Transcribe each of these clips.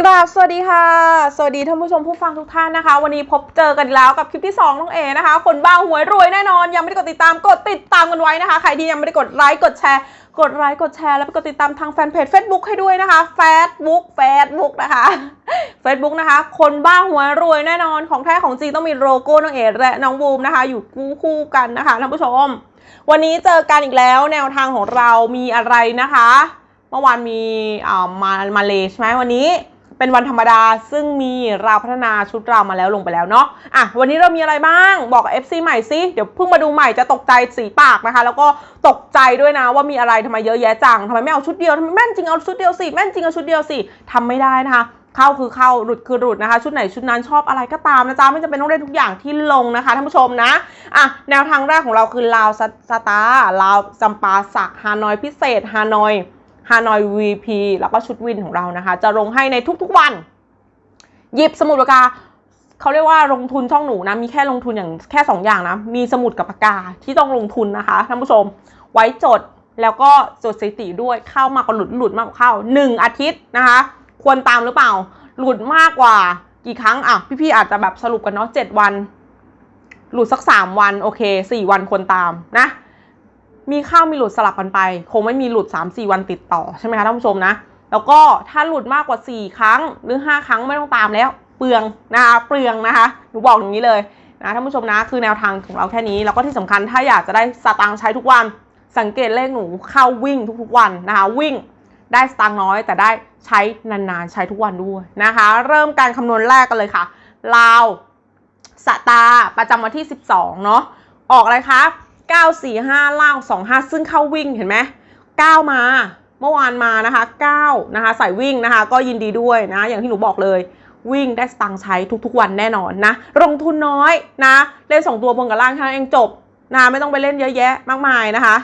กราบสวัสดีค่ะ สวัสดีท่านผู้ชมผู้ฟังทุกท่านนะคะ วันนี้พบเจอกันอีกแล้วกับคลิปที่2น้องเอนะคะ คนบ้าหวยรวยแน่นอน ยังไม่ได้กดติดตามกดติดตามกันไว้นะคะ ใครที่ยังไม่ได้กดไลค์กดแชร์ กดไลค์กดแชร์แล้วไปกดติดตามทางแฟนเพจ Facebook ให้ด้วยนะคะ Facebook Facebook นะคะ Facebook นะคะ คนบ้าหวยรวยแน่นอนของแท้ของจริงต้องมีโลโก้น้องเอและน้องบูมนะคะ อยู่คู่คู่กันนะคะท่านผู้ชม วันนี้เจอกันอีกแล้วแนวทางของเรามีอะไรนะคะ เมื่อวานมีอ่ามามาเลใช่ไหมวันนี้ เป็นวันธรรมดา ซึ่งมีเราพัฒนาชุดเรามาแล้วลงไปแล้วเนาะอะวันนี้เรามีอะไรบ้างบอก FC ใหม่สิเดี๋ยวเพิ่งมาดูใหม่จะตกใจสีปากนะคะ แล้วก็ตกใจด้วยนะว่ามีอะไรทำไมเยอะแยะจังทำไมไม่เอาชุดเดียวทำไมแม่นจริงเอาชุดเดียวสิแม่นจริงเอาชุดเดียวสิทำไม่ได้นะคะเข้าคือเข้าหลุดคือหลุดนะคะ ชุดไหนชุดนั้นชอบอะไรก็ตามนะจ๊ะไม่จำเป็นต้องเล่นทุกอย่างที่ลงนะคะท่านผู้ชมนะอะแนวทางแรกของเราคือลาวสสตาร์ลาวจำปาสักฮานอยพิเศษฮานอย ฮานอย VP แล้วก็ชุดวินของเรานะคะ จะลงให้ในทุกๆวัน หยิบสมุดปากกาเขาเรียกว่าลงทุนช่องหนูนะมีแค่ลงทุนอย่างแค่ 2 อย่างนะมีสมุดกับปากกาที่ต้องลงทุนนะคะท่านผู้ชม ไว้จดแล้วก็จดสถิติด้วยเข้ามากกว่าหลุดหลุดมากกว่าเข้า 1 อาทิตย์นะคะ ควรตามหรือเปล่า หลุดมากกว่ากี่ครั้งอะพี่ๆอาจจะแบบสรุปกันเนาะเจ็ดวัน หลุดสักสามวันโอเคสี่วันควรตามนะ มีเข้ามีหลุดสลับกันไป คงไม่มีหลุด 3 4 วันติดต่อใช่ไหมคะท่านผู้ชมนะ แล้วก็ถ้าหลุดมากกว่า 4 ครั้งหรือ 5 ครั้งไม่ต้องตามแล้ว เปลืองนะคะเปลืองนะคะหนูบอกอย่างนี้เลยนะท่านผู้ชมนะคือแนวทางของเราแค่นี้ แล้วก็ที่สำคัญถ้าอยากจะได้สตางค์ใช้ทุกวัน สังเกตเลขหนูเข้าวิ่งทุกๆวันนะคะวิ่งได้สตางค์น้อย แต่ได้ใช้นานๆ ใช้ทุกวันด้วยนะคะ เริ่มการคำนวณแรกกันเลยค่ะลาวสตาประจำวันที่ 12 เนาะออกอะไรคะ 945 ล่าง 25 ซึ่งเข้าวิ่งเห็นไหม9 มา เมื่อวานมานะคะ9นะคะใส่วิ่งนะคะ ก็ยินดีด้วยนะ อย่างที่หนูบอกเลยวิ่งได้สตังค์ใช้ทุกๆวันแน่นอนนะลงทุนน้อยนะ เล่น 2 ตัวบนกับล่างแค่นั้นเองจบนะไม่ต้องไปเล่นเยอะแยะมากมายนะคะ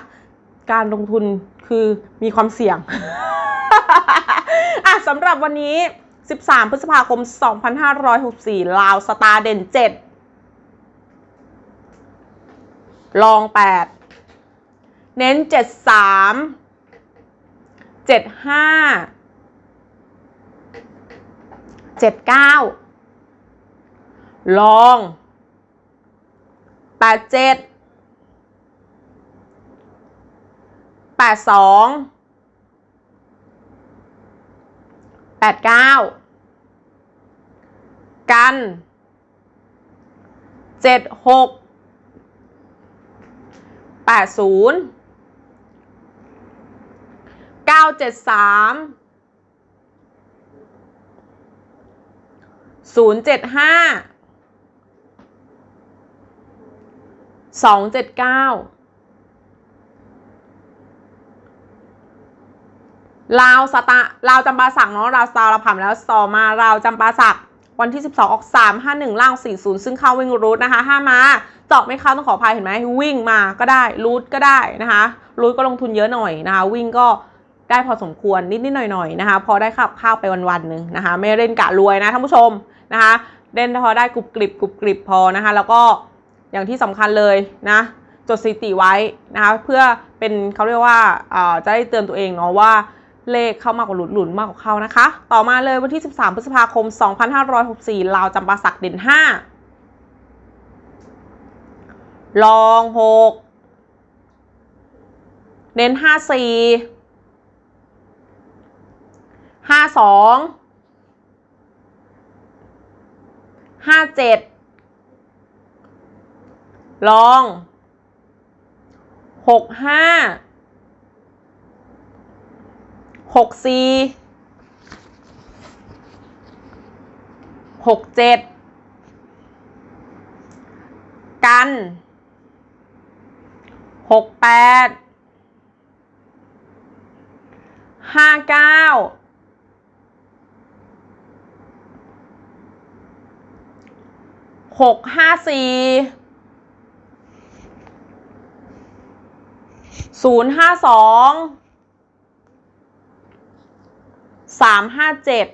การลงทุนคือมีความเสี่ยงอะสำหรับวันนี้ 13 พฤษภาคม 2564 ลาวสตาร์เด่น 7 ลอง8เน้น73 75 79ลอง87 82 89กัน76 80 973 075 279ลาวสตาลาวจำปาสักเนาะลาวสตาเราผ่านแล้วต่อมาลาวจำปาสัก วันที่ 12 ออก 3 5 1 ล่าง 40 ซึ่งเข้าวิ่งรูทนะคะ 5 มาเจาะไม่เข้าต้องขออภัยเห็นไหมวิ่งมาก็ได้รูทก็ได้นะคะรูทก็ลงทุนเยอะหน่อยนะคะ วิ่งก็ได้พอสมควรนิดๆหน่อยๆนะคะ พอได้ขับข้าวไปวันๆหนึ่งนะคะ ไม่เล่นกะรวยนะท่านผู้ชมนะคะเล่นพอได้กรุบกริบกรุบกริบพอนะคะ แล้วก็อย่างที่สำคัญเลยนะจดสถิติไว้นะคะ เพื่อเป็นเขาเรียกว่าอ่าจะได้เตือนตัวเองเนาะว่า เลขเข้ามากกว่าหลุดหลุนมากกว่าเข้านะคะ ต่อมาเลยวันที่ 13 พฤษภาคม 2564ลาวจำปาสักเด่น 5 ลอง 6 เน้น 54 52 57 ลองหก หกสี่หกเจ็ดกันหกแปดห้าเก้าหกห้าสี่ศูนย์ห้าสอง สามห้าเจ็ด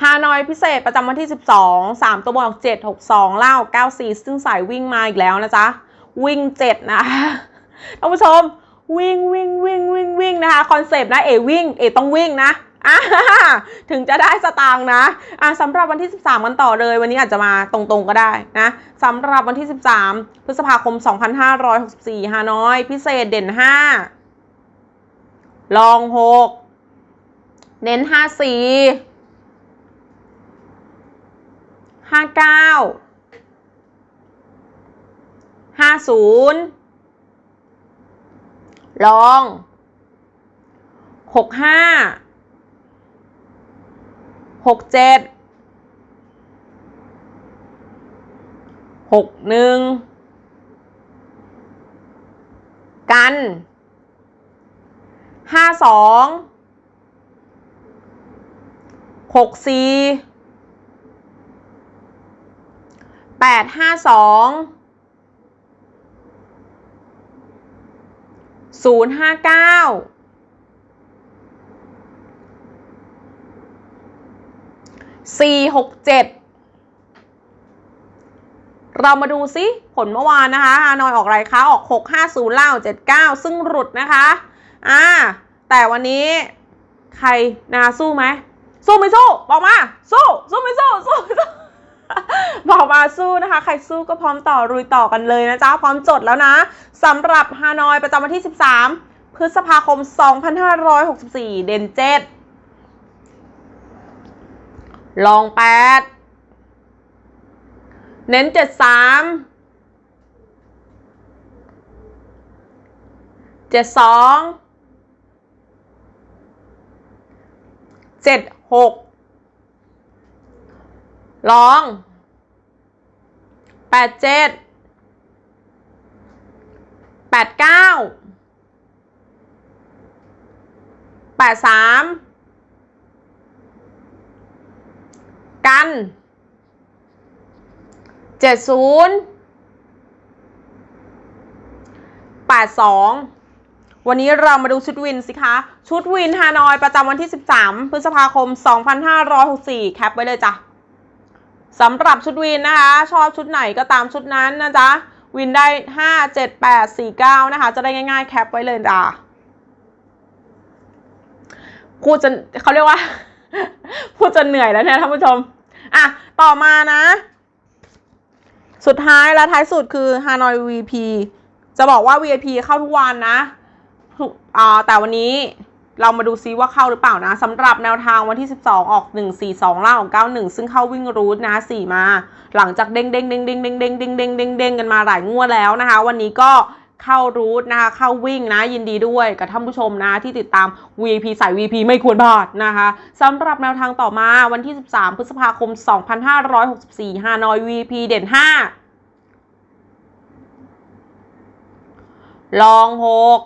ฮานอยพิเศษประจำวันที่ 12 3 ตัวบวก7 6 2เล่า94 ซึ่งสายวิ่งมาอีกแล้วนะจ๊ะ วิ่ง 7 นะท่านผู้ชม วิ่งวิ่งวิ่งวิ่งวิ่งนะคะ คอนเซปต์นะ เอวิ่ง เอต้องวิ่งนะ อ่าถึงจะได้สตางค์นะอะสำหรับวันที่ 13 กันต่อเลย วันนี้อาจจะมาตรงๆก็ได้นะสำหรับวันที่ 13 พฤษภาคม 2564ฮานอย พิเศษเด่น 5 ลอง 6 เน้น 54 59 50ลองหกห้า หกเจ็ดหกหนึ่งกันห้าสองหกสี่แปดห้าสองศูนย์ห้าเก้า สี่หกเจ็ดเรามาดูซิผลเมื่อวานนะคะฮานอยออกอะไรคะออก 650เล่า79 ซึ่งหลุดนะคะอ่าแต่วันนี้ใครนาสู้ไหมสู้ไม่สู้บอกมาสู้สู้ไม่สู้สู้สู้บอกมาสู้นะคะ ใครสู้ก็พร้อมต่อรุยต่อกันเลยนะจ๊ะพร้อมจดแล้วนะสำหรับฮานอยประจำวันที่ 13 พฤษภาคม 2564 เดนเจ็ด ลองแปดเน้นเจ็ดสามเจ็ดสองเจ็ดหกลองแปดเจ็ดแปดเก้าแปดสาม กันเจ็ดศูนย์แปดสองวันนี้เรามาดูชุดวินสิคะ ชุดวินฮานอยประจำวันที่ 13 พฤษภาคม 2564 แคปไว้เลยจ้ะสำหรับชุดวินนะคะ ชอบชุดไหนก็ตามชุดนั้นนะจ๊ะ วินได้ 5 7 8 4 9 นะคะ จะได้ง่ายๆ แคปไว้เลยจ้ะพูดจนเขาเรียกว่า พูดจนเหนื่อยแล้วเนี่ยท่านผู้ชม อะ ต่อมานะ สุดท้ายและท้ายสุดคือ Hanoi VP จะบอกว่า VIP เข้าทุกวันนะอ่าแต่วันนี้เรามาดูซิว่าเข้าหรือเปล่านะสำหรับแนวทางวันที่ 12 ออก 142ล่าของ 91 ซึ่งเข้าวิ่งรูทนะ4มา หลังจากเด้งเด้งเด้งเด้งเด้งเด้งเด้งเด้งเด้งเด้งกันมาหลายงวดแล้วนะคะ วันนี้ก็ เข้ารูทนะคะเข้าวิ่งนะยินดีด้วยกับท่านผู้ชมนะที่ติดตาม VIP สาย VIP ไม่ควรพลาดนะคะสำหรับแนวทางต่อมาวันที่ 13 พฤษภาคม 2564ฮานอย VIP เด่น 5 ลองหก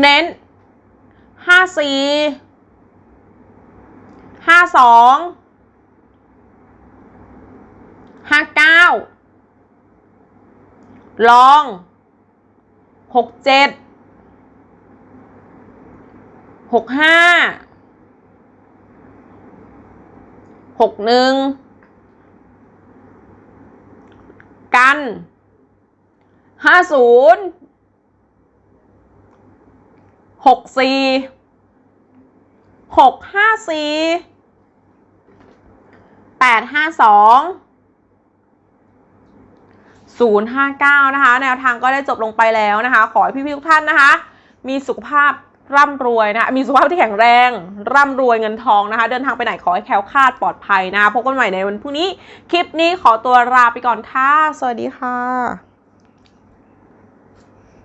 เน้นห้าสี่ ห้าเก้าลองหกเจ็ดหกห้าหกหนึ่งกันห้าศูนย์หกสี่หกห้าสี่แปดห้าสอง ศูนย์ห้าเก้านะคะ แนวทางก็ได้จบลงไปแล้วนะคะ ขอให้พี่ๆทุกท่านนะคะ มีสุขภาพร่ำรวยนะ มีสุขภาพที่แข็งแรง ร่ำรวยเงินทองนะคะ เดินทางไปไหนขอให้แคล้วคลาดปลอดภัยนะ พบกันใหม่ในวันพรุ่งนี้ คลิปนี้ขอตัวลาไปก่อนค่ะ สวัสดีค่ะ